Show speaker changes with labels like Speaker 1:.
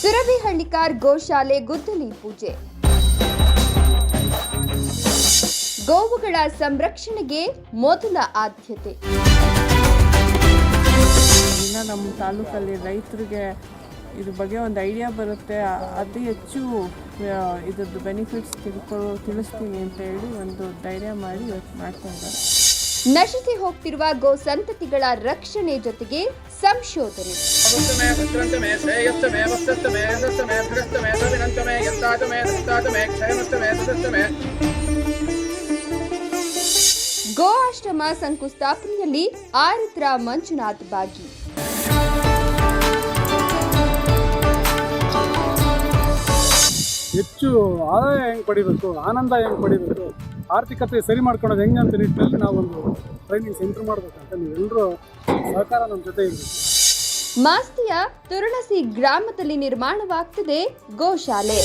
Speaker 1: ಸುರಭಿ ಹಳ್ಳಿಕಾರ್ ಗೋಶಾಲೆ ಗುದ್ದಲಿ ಪೂಜೆ. ಗೋವುಗಳ ಸಂರಕ್ಷಣೆಗೆ ಮೊದಲ ಆದ್ಯತೆ.
Speaker 2: ನಮ್ಮ ತಾಲೂಕಲ್ಲಿ ರೈತರಿಗೆ ಇದ್ರ ಬಗ್ಗೆ ಒಂದು ಐಡಿಯಾ ಬರುತ್ತೆ. ಅತಿ ಹೆಚ್ಚು ಇದ್ರದ್ದು ಬೆನಿಫಿಟ್ಸ್ ತಿಳ್ಕೊ, ತಿಳಿಸ್ತೀನಿ ಅಂತ ಹೇಳಿ ಒಂದು ಧೈರ್ಯ ಮಾಡಿ ಇವತ್ತು ಮಾಡ್ತಾ ಇದ್ದಾರೆ.
Speaker 1: ನಶಿಸಿ ಹೋಗ್ತಿರುವ ಗೋ ಸಂತತಿಗಳ ರಕ್ಷಣೆ ಜೊತೆಗೆ ಸಂಶೋಧನೆ. ಗೋ ಆಶ್ರಮ ಸಂಕುಸ್ಥಾಪನೆಯಲ್ಲಿ ಆರುದ್ರ ಮಂಜುನಾಥ್ ಬಾಗಿ
Speaker 3: ಹೆಚ್ಚು ಆದಾಯ ಹೆಂಗ್ ಪಡಿಬೇಕು? ಆನಂದ ಹೆಂಗ್ ಪಡಿಬೇಕು? ಆರ್ಥಿಕತೆ ಸರಿ ಮಾಡ್ಕೊಳೋದು ಹೆಂಗೆ ಅಂತ ನಿಟ್ಟಿನಲ್ಲಿ ನಾವೊಂದು ಟ್ರೈನಿಂಗ್ ಸೆಂಟರ್ ಮಾಡಬೇಕಂತ ನೀವೆಲ್ಲರೂ ಸಹಕಾರ ನಮ್ಮ ಜೊತೆ ಇರಬೇಕು
Speaker 1: ಮಾಸ್ತಿಯ ತುರುಣಸಿ ಗ್ರಾಮದಲ್ಲಿ ನಿರ್ಮಾಣವಾಗ್ತಿದೆ ಗೋಶಾಲೆ.